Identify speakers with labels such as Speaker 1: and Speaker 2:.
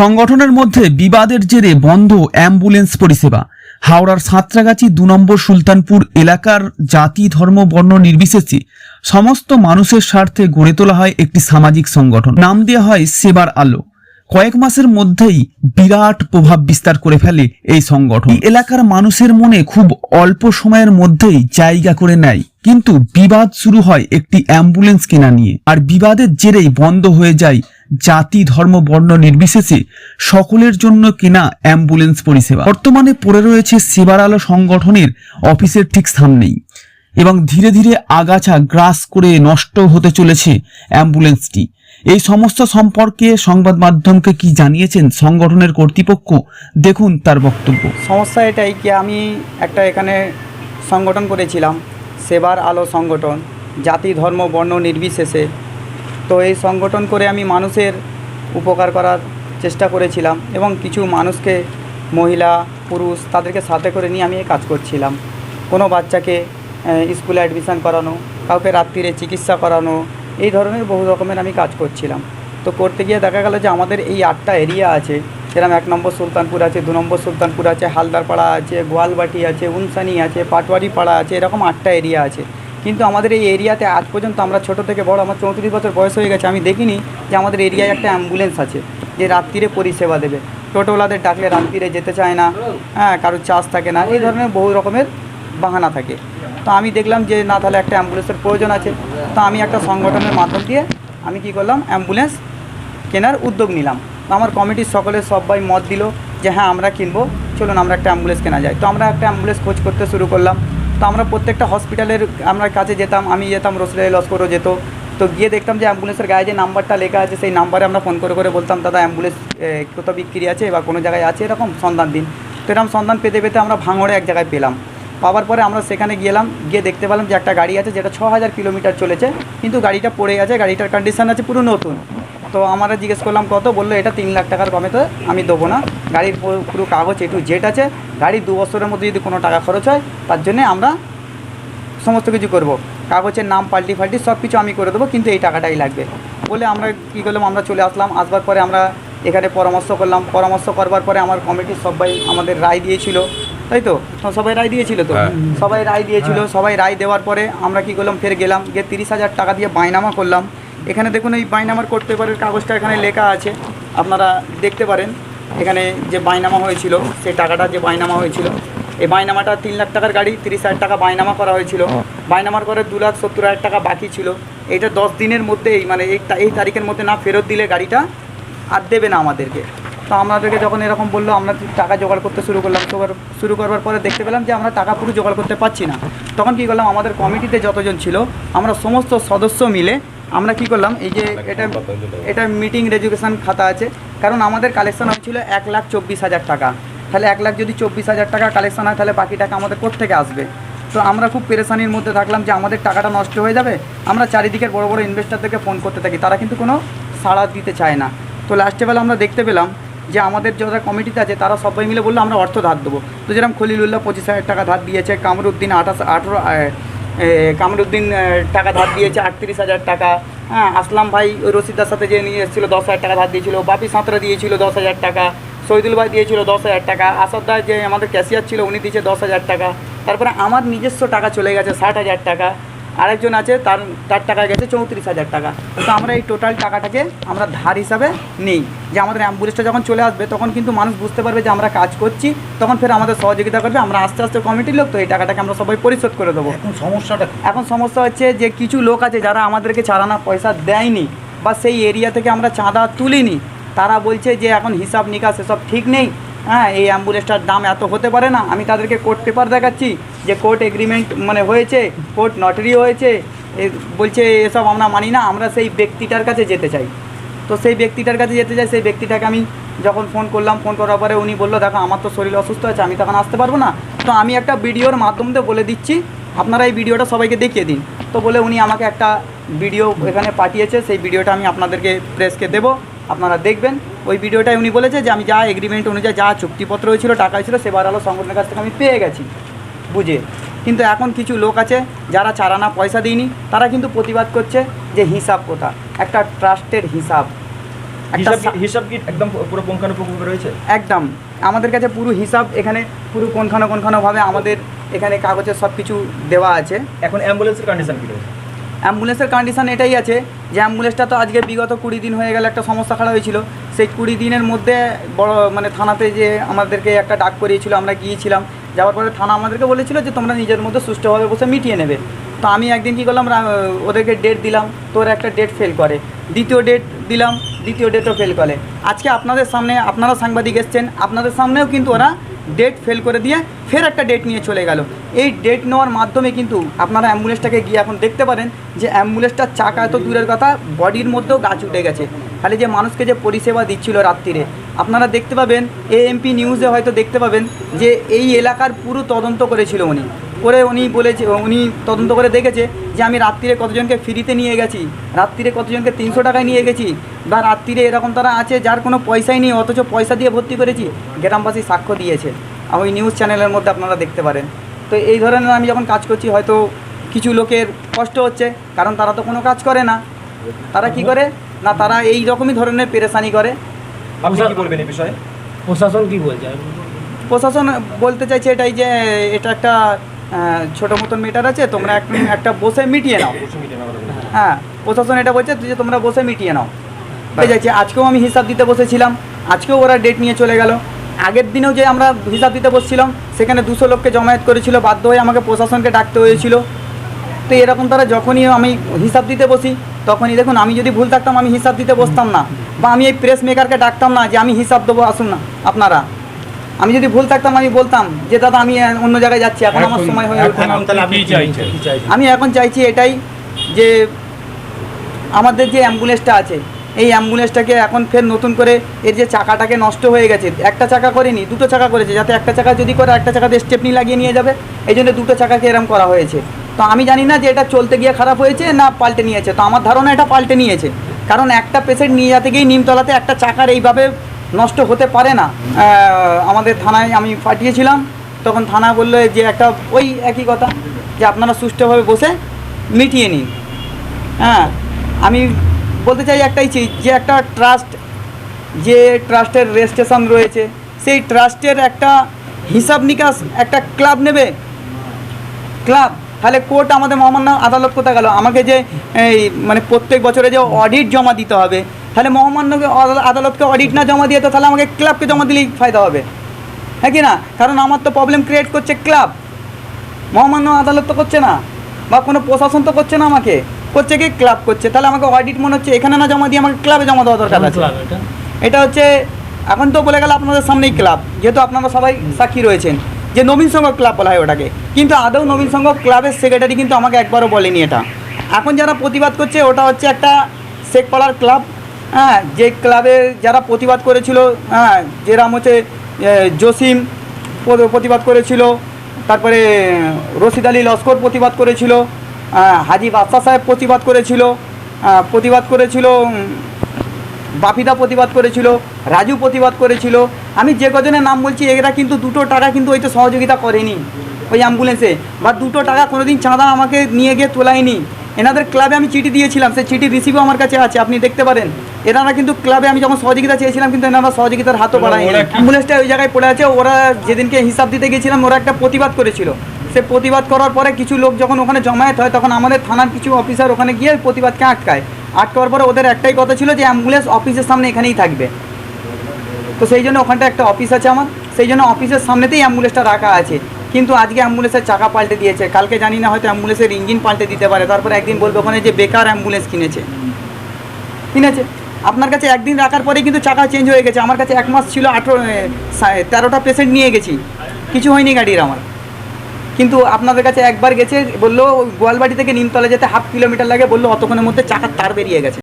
Speaker 1: সংগঠনের মধ্যে বিবাদের জেরে বন্ধ অ্যাম্বুলেন্স পরিষেবা। হাওড়ার সাঁতরাগাছি দু নম্বর সুলতানপুর এলাকার জাতি, ধর্ম, বর্ণ নির্বিশেষে সমস্ত মানুষের স্বার্থে গড়ে তোলা হয় একটি সামাজিক সংগঠন। নাম দেওয়া হয় সেবার আলো। কয়েক মাসের মধ্যেই বিরাট প্রভাব বিস্তার করে ফেলে এই সংগঠন। এলাকার মানুষের মনে খুব অল্প সময়ের মধ্যেই জায়গা করে নেয়। কিন্তু বিবাদ শুরু হয় একটি অ্যাম্বুলেন্স কেনা নিয়ে। আর বিবাদের জেরেই বন্ধ হয়ে যায় জাতি, ধর্ম, বর্ণ নির্বিশেষে সকলের জন্য কেনা অ্যাম্বুলেন্স পরিষেবা। বর্তমানে পড়ে রয়েছে সেবার আলো সংগঠনের অফিসের ঠিক সামনেই এবং ধীরে ধীরে আগাছা গ্রাস করে নষ্ট হতে চলেছে অ্যাম্বুলেন্সটি। এই সমস্যা সম্পর্কে সংবাদ মাধ্যমকে কি জানিয়েছেন সংগঠনের কর্তৃপক্ষ? দেখুন তার বক্তব্য।
Speaker 2: সমস্যা এটাই কি, আমি একটা এখানে সংগঠন করেছিলাম সেবার আলো সংগঠন, জাতি, ধর্ম, বর্ণ নির্বিশেষে তো এই সংগঠন করে আমি মানুষের উপকার করার চেষ্টা করেছিলাম এবং কিছু মানুষকে, মহিলা, পুরুষ, তাদেরকে সাথে করে নিয়ে আমি এই কাজ করছিলাম। কোনো বাচ্চাকে স্কুলে অ্যাডমিশান করানো, কাউকে রাত্রিরে চিকিৎসা করানো, এই ধরনের বহু রকমের আমি কাজ করছিলাম। তো করতে গিয়ে দেখা গেল যে আমাদের এই আটটা এরিয়া আছে, যেরকম এক নম্বর সুলতানপুর আছে, দু নম্বর সুলতানপুর আছে, হালদারপাড়া আছে, গোয়ালবাটি আছে, উনসানি আছে পাটওয়ারি পাড়া আছে, এরকম আটটা এরিয়া আছে। কিন্তু আমাদের এই এরিয়াতে আজ পর্যন্ত আমরা ছোট থেকে বড়, আমার চৌত্রিশ বছর বয়স হয়ে গেছে, আমি দেখিনি যে আমাদের এরিয়ায় একটা অ্যাম্বুলেন্স আছে যে রাত্রিরে পরিষেবা দেবে। টোটোওয়ালাদের ডাকলে রাত্রিরে যেতে চায় না হ্যাঁ কারোর চার্জ থাকে না, এই ধরনের বহু রকমের বাহানা থাকে। তো আমি দেখলাম যে না, তাহলে একটা অ্যাম্বুলেন্সের প্রয়োজন আছে। তো আমি একটা সংগঠনের মাধ্যম দিয়ে আমি কি করলাম অ্যাম্বুলেন্স কেনার উদ্যোগ নিলাম। আমার কমিটির সকলে সবাই মত দিল যে হ্যাঁ আমরা কিনবো, চলুন আমরা একটা অ্যাম্বুলেন্স কেনা যায়। তো আমরা একটা অ্যাম্বুলেন্স খোঁজ করতে শুরু করলাম। তো আমরা প্রত্যেকটা হসপিটালের আমরা কাছে যেতাম, আমি যেতাম রসিলাই লস্করও যেত। তো গিয়ে দেখতাম যে অ্যাম্বুলেন্সের গায়ে যে নাম্বারটা লেখা আছে, সেই নাম্বারে আমরা ফোন করে করে বলতাম, দাদা, অ্যাম্বুলেন্স কোথাও বিক্রি আছে বা কোনো জায়গায় আছে এরকম? সন্ধান দিন। তো এরকম সন্ধান পেতে পেতে আমরা ভাঙড়ে এক জায়গায় পেলাম। পাওয়ার পরে আমরা সেখানে গেলাম, গিয়ে দেখতে পেলাম যে একটা গাড়ি আছে, যেটা ছ হাজার কিলোমিটার চলেছে, কিন্তু গাড়িটা পড়ে আছে গাড়িটার কন্ডিশন আছে পুরো নতুন। তো আমরা জিজ্ঞেস করলাম কত? বলল এটা তিন লাখ টাকার কমে তো আমি দেবো না। গাড়ির পুরো- কাগজ এ টু জেড আছে। গাড়ির দু বছরের মধ্যে যদি কোনো টাকা খরচ হয় তার জন্যে আমরা সমস্ত কিছু করব। কাগজের নাম পাল্টি ফাল্টি সব কিছু আমি করে দেবো কিন্তু এই টাকাটাই লাগবে। বলে আমরা কী করলাম আমরা চলে আসলাম। আসবার পরে আমরা এখানে পরামর্শ করলাম। পরামর্শ করবার পরে আমার কমিটির সবাই আমাদের রায় দিয়েছিল। তাই তো? তো সবাই রায় দিয়েছিল তো?
Speaker 3: হ্যাঁ।
Speaker 2: সবাই রায় দিয়েছিল। সবাই রায় দেওয়ার পরে আমরা কি করলাম ফের গেলাম। গিয়ে তিরিশ হাজার টাকা দিয়ে বাইনামা করলাম। এখানে দেখুন এই বাইনামার করতে পেপারের কাগজটা এখানে লেখা আছে। আপনারা দেখতে পারেন এখানে যে বাইনামা হয়েছিল সেই টাকাটা যে বাইনামা হয়েছিল এই বাইনামাটা তিন লাখ টাকার গাড়ি তিরিশ হাজার টাকা বাইনামা করা হয়েছিল। বাইনামার করে দু লাখ সত্তর হাজার টাকা বাকি ছিল। এটা দশ দিনের মধ্যেই মানে এই তারিখের মধ্যে না ফেরত দিলে গাড়িটা আর দেবে না আমাদেরকে। তো আমাদেরকে যখন এরকম বলল আমরা টাকা জোগাড় করতে শুরু করলাম। শুরু করবার পরে দেখতে পেলাম যে আমরা টাকা পুরো জোগাড় করতে পারছি না। তখন কী করলাম আমাদের কমিটিতে যতজন ছিল আমরা সমস্ত সদস্য মিলে আমরা কি করলাম, এই যে এটা এটা মিটিং রেজুকেশন খাতা আছে। কারণ আমাদের কালেকশন হয়েছিল এক লাখ চব্বিশ হাজার টাকা। তাহলে এক লাখ যদি চব্বিশ হাজার টাকা কালেকশন হয়, তাহলে বাকি টাকা আমাদের কোথেকে আসবে? তো আমরা খুব পেরেশানির মধ্যে থাকলাম যে আমাদের টাকাটা নষ্ট হয়ে যাবে। আমরা চারিদিকের বড় বড় ইনভেস্টারদেরকে ফোন করতে থাকি। তারা কিন্তু কোনো সাড়া দিতে চায় না। তো লাস্টে বেলা আমরা দেখতে পেলাম যে আমাদের যারা কমিটিতে আছে, তারা সবাই মিলে বলল, আমরা অর্থ ধার দেবো। তো যেরকম খলিলুল্লাহ পঁচিশ হাজার টাকা ধার দিয়েছে, কামরুদ্দিন আঠাশ, আঠেরো কামরুদ্দিন টাকা ধার দিয়েছে, আটত্রিশ হাজার টাকা। হ্যাঁ আসলাম ভাই ওই রশিদার সাথে যে নিয়ে এসেছিল, দশ হাজার টাকা ধার দিয়েছিল, বাপি সাঁতরা দিয়েছিল দশ হাজার টাকা, শহীদুল ভাই দিয়েছিল দশ হাজার টাকা, আসাদ যে আমাদের ক্যাশিয়ার ছিল, উনি দিয়েছে দশ হাজার টাকা। তারপরে আমার নিজস্ব টাকা চলে গেছে ষাট হাজার টাকা। আরেকজন আছে তার তার টাকা গেছে চৌত্রিশ হাজার টাকা। তো আমরা এই টোটাল টাকাটাকে আমরা ধার হিসাবে নিই। যে আমাদের অ্যাম্বুলেন্সটা যখন চলে আসবে তখন কিন্তু মানুষ বুঝতে পারবে যে আমরা কাজ করছি তখন ফের আমাদের সহযোগিতা করবে আমরা আস্তে আস্তে কমিটির লোক তো এই টাকাটাকে আমরা সবাই পরিশোধ করে দেবো।
Speaker 3: এখন সমস্যাটা
Speaker 2: এখন সমস্যা হচ্ছে যে কিছু লোক আছে যারা আমাদেরকে চালানা পয়সা দেয়নি বা সেই এরিয়া থেকে আমরা চাঁদা তুলিনি তারা বলছে যে এখন হিসাব নিকাশ এসব ঠিক নেই হ্যাঁ এই অ্যাম্বুলেন্সটার দাম এত হতে পারে না। আমি তাদেরকে কোর্ট পেপার দেখাচ্ছি যে কোর্ট এগ্রিমেন্ট মানে হয়েছে কোর্ট নটারি হয়েছে বলছে এসব আমরা মানি না, আমরা সেই ব্যক্তিটার কাছে যেতে চাই। তো সেই ব্যক্তিটার কাছে যেতে চাই, সেই ব্যক্তিটাকে আমি যখন ফোন করলাম ফোন করার পরে উনি বলল, দেখো, আমার তো শরীর অসুস্থ আছে, আমি তখন আসতে পারব না। তো আমি একটা ভিডিওর মাধ্যম দিয়ে বলে দিচ্ছি, আপনারা এই ভিডিওটা সবাইকে দেখিয়ে দিন। তো বলে উনি আমাকে একটা ভিডিও এখানে পাঠিয়েছে, সেই ভিডিওটা আমি আপনাদেরকে প্রেসকে দেবো। আপনারা দেখবেন। ওই ভিডিওটায় উনি বলেছে যে আমি যা এগ্রিমেন্ট অনুযায়ী যা চুক্তিপত্র হয়েছিল টাকা হয়েছিল সেবার আলো সংগঠনের কাছ থেকে আমি পেয়ে গেছি। বুঝে। কিন্তু এখন কিছু লোক আছে যারা চারানা পয়সা দিইনি তারা কিন্তু প্রতিবাদ করছে যে হিসাব কোথা একটা ট্রাস্টের হিসাব।
Speaker 3: হিসাব কি- একদম পুরো পুঙ্খানুপুঙ্খভাবে রয়েছে?
Speaker 2: একদম। আমাদের কাছে পুরো হিসাব এখানে পুরো কোনখানো কোনখানোভাবে আমাদের এখানে কাগজের সব কিছু দেওয়া আছে।
Speaker 3: এখন অ্যাম্বুলেন্সের কন্ডিশন কি রয়েছে?
Speaker 2: অ্যাম্বুলেন্সের কন্ডিশন এটাই আছে যে অ্যাম্বুলেন্সটা তো আজকে বিগত কুড়ি দিন হয়ে গেলে, একটা সমস্যা খাড়া হয়েছিল। সেই কুড়ি দিনের মধ্যে বড় মানে থানাতে যে আমাদেরকে একটা ডাক করিয়েছিল, আমরা গিয়েছিলাম। যাওয়ার পরে থানা আমাদেরকে বলেছিল যে তোমরা নিজের মধ্যে সুষ্ঠুভাবে বসে মিটিয়ে নেবে। তো আমি একদিন কী করলাম ওদেরকে ডেট দিলাম, তো ওরা একটা ডেট ফেল করে। দ্বিতীয় ডেট দিলাম, দ্বিতীয় ডেটও ফেল করে। আজকে আপনাদের সামনে, আপনারা সাংবাদিক এসছেন, আপনাদের সামনেও কিন্তু ওরা ডেট ফেল করে দিয়ে ফের একটা ডেট নিয়ে চলে গেল। এই ডেট নেওয়ার মাধ্যমে কিন্তু আপনারা অ্যাম্বুলেন্সটাকে গিয়ে এখন দেখতে পারেন যে অ্যাম্বুলেন্সটার চাকা এত দূরের কথা বডির মধ্যেও গাছ উঠে গেছে। খালি যে মানুষকে যে পরিষেবা দিচ্ছিল রাত্রিরে। আপনারা দেখতে পাবেন এএমপি নিউজে হয়তো দেখতে পাবেন যে এই এলাকার পুরো তদন্ত করেছিল উনি। করে উনি বলেছে উনি তদন্ত করে দেখেছে যে আমি রাত্রিরে কতজনকে ফ্রিতে নিয়ে গেছি রাত্রিরে কতজনকে তিনশো টাকায় নিয়ে গেছি বা রাত্রিরে এরকম তারা আছে যার কোনো পয়সাই নেই অথচ পয়সা দিয়ে ভর্তি করেছি গ্রামবাসী সাক্ষ্য দিয়েছে। আর ওই নিউজ চ্যানেলের মধ্যে আপনারা দেখতে পারেন। তো এই ধরনের আমি যখন কাজ করছি হয়তো কিছু লোকের কষ্ট হচ্ছে কারণ তারা তো কোনো কাজ করে না। তারা কি করে? না তারা এই রকমই ধরনের পেরেশানি করে।
Speaker 3: আপনি কি বলবেন এই বিষয়ে?
Speaker 4: প্রশাসন কি বলছে?
Speaker 2: প্রশাসন বলতে চাইছে এটাই যে এটা একটা ছোট মতন মিটার আছে তোমরা এক একটা বসে মিটিয়ে নাও। হ্যাঁ প্রশাসন এটা বলছে যে তোমরা বসে মিটিয়ে নাও। হয়ে যাচ্ছে আজকেও আমি হিসাব দিতে বসেছিলাম আজকেও ওরা ডেট নিয়ে চলে গেল। আগের দিনেও যে আমরা হিসাব দিতে বসছিলাম সেখানে দুশো লোককে জমায়েত করেছিল বাধ্য হয়ে আমাকে প্রশাসনকে ডাকতে হয়েছিল। তো এরকম তারা যখনই আমি হিসাব দিতে বসি তখনই দেখুন আমি যদি ভুল থাকতাম আমি হিসাব দিতে বসতাম না। বা আমি এই প্রেস মেকারকে ডাকতাম না যে আমি হিসাব দেবো আসুন না আপনারা। আমি যদি ভুল থাকতাম আমি বলতাম যে দাদা আমি অন্য জায়গায় যাচ্ছি এখন আমার সময় হয়ে ওঠে না। আমি এখন চাইছি এটাই যে আমাদের যে অ্যাম্বুলেন্সটা আছে এই অ্যাম্বুলেন্সটাকে এখন ফের নতুন করে এর যে চাকাটাকে নষ্ট হয়ে গেছে একটা চাকা করেনি দুটো চাকা করেছে যাতে একটা চাকা যদি করে একটা চাকাতে স্টেপনি লাগিয়ে নিয়ে যাবে এই জন্য দুটো চাকাকে এরম করা হয়েছে। তো আমি জানি না যে এটা চলতে গিয়ে খারাপ হয়েছে না পাল্টে নিয়েছে। তো আমার ধারণা এটা পাল্টে নিয়েছে। কারণ একটা পেশেন্ট নিয়ে যেতে গিয়েই নিমতলাতে একটা চাকার এইভাবে নষ্ট হতে পারে না। আমাদের থানায় আমি পাঠিয়েছিলাম, তখন থানা বলল যে একটা ওই একই কথা, যে আপনারা সুষ্ঠুভাবে বসে মিটিয়ে নিন। হ্যাঁ আমি বলতে চাই একটাই চিজ যে একটা ট্রাস্ট, যে ট্রাস্টের রেজিস্ট্রেশন রয়েছে, সেই ট্রাস্টের একটা হিসাব নিকাশ একটা ক্লাব নেবে। ক্লাব, তাহলে কোর্ট আমাদের মহামান্য আদালত কোথায় গেল? আমাকে যে এই মানে প্রত্যেক বছরে যে অডিট জমা দিতে হবে তাহলে মহামান্যকে আদালতকে অডিট না জমা দিয়ে তো তাহলে আমাকে ক্লাবকে জমা দিলেই ফায়দা হবে। হ্যাঁ কি না? কারণ আমার তো প্রবলেম ক্রিয়েট করছে ক্লাব মহামান্য আদালত তো করছে না বা কোনো প্রশাসন তো করছে না আমাকে। করছে কি? ক্লাব করছে। তাহলে আমাকে অডিট মনে হচ্ছে এখানে না জমা দিয়ে আমাকে ক্লাবে জমা দেওয়া দরকার আছে।
Speaker 4: এটা?
Speaker 2: হচ্ছে এখন তো বলে গেল আপনাদের সামনেই ক্লাব যেহেতু আপনারা সবাই সাক্ষী রয়েছেন যে নবীন সংঘ ক্লাব বলা হয় ওটাকে। কিন্তু আদৌ নবীন সংঘ ক্লাবের সেক্রেটারি কিন্তু আমাকে একবারও বলেনি এটা। এখন যারা প্রতিবাদ করছে ওটা হচ্ছে একটা শেখপাড়ার ক্লাব হ্যাঁ যে ক্লাবে যারা প্রতিবাদ করেছিল হ্যাঁ যেরাম হচ্ছে জসিম প্রতিবাদ করেছিল, তারপরে রশিদ আলী লস্কর প্রতিবাদ করেছিল হাজি বাদশাহ সাহেব প্রতিবাদ করেছিল প্রতিবাদ করেছিল বাপিদা প্রতিবাদ করেছিল, রাজু প্রতিবাদ করেছিল। আমি যে কজনের নাম বলছি, এরা কিন্তু দুটো টাকা কিন্তু ওই তো সহযোগিতা করেনি ওই অ্যাম্বুলেন্সে। বা দুটো টাকা কোনোদিন চাঁদা আমাকে নিয়ে গিয়ে তোলায়নি। এনাদের ক্লাবে আমি চিঠি দিয়েছিলাম সেই চিঠি রিসিভও আমার কাছে আছে আপনি দেখতে পারেন। এনারা কিন্তু ক্লাবে আমি যখন সহযোগিতা চেয়েছিলাম কিন্তু এনারা সহযোগিতার হাতও বাড়ায় অ্যাম্বুলেন্সটা ওই জায়গায় পড়ে আছে ওরা যেদিনকে হিসাব দিতে গেছিলাম ওরা একটা প্রতিবাদ করেছিল। সে প্রতিবাদ করার পরে কিছু লোক যখন ওখানে জমায়েত হয় তখন আমাদের থানার কিছু অফিসার ওখানে গিয়ে প্রতিবাদকে আটকায়। আটকাবার পরে ওদের একটাই কথা ছিল যে অ্যাম্বুলেন্স অফিসের সামনে এখানেই থাকবে। তো সেই জন্য ওখানটা একটা অফিস আছে আমার। সেই জন্য অফিসের সামনেতেই অ্যাম্বুলেন্সটা রাখা আছে। কিন্তু আজকে অ্যাম্বুলেন্সের চাকা পাল্টে দিয়েছে। কালকে জানি না হয়তো অ্যাম্বুলেন্সের ইঞ্জিন পাল্টে দিতে পারে। তারপরে একদিন বলবে ওখানে যে বেকার অ্যাম্বুলেন্স কিনেছে। কিনেছে। আপনার কাছে একদিন রাখার পরেই কিন্তু চাকা চেঞ্জ হয়ে গেছে। আমার কাছে এক মাস ছিল আঠেরো তেরোটা পেশেন্ট নিয়ে গেছি। কিছু হয়নি গাড়ির আমার। কিন্তু আপনাদের কাছে একবার গেছে, বলল, গোয়ালবাড়ি থেকে নিমতলা যেতে হাফ কিলোমিটার লাগে। বলল, অতক্ষণের মধ্যে চাকার তার বেরিয়ে গেছে।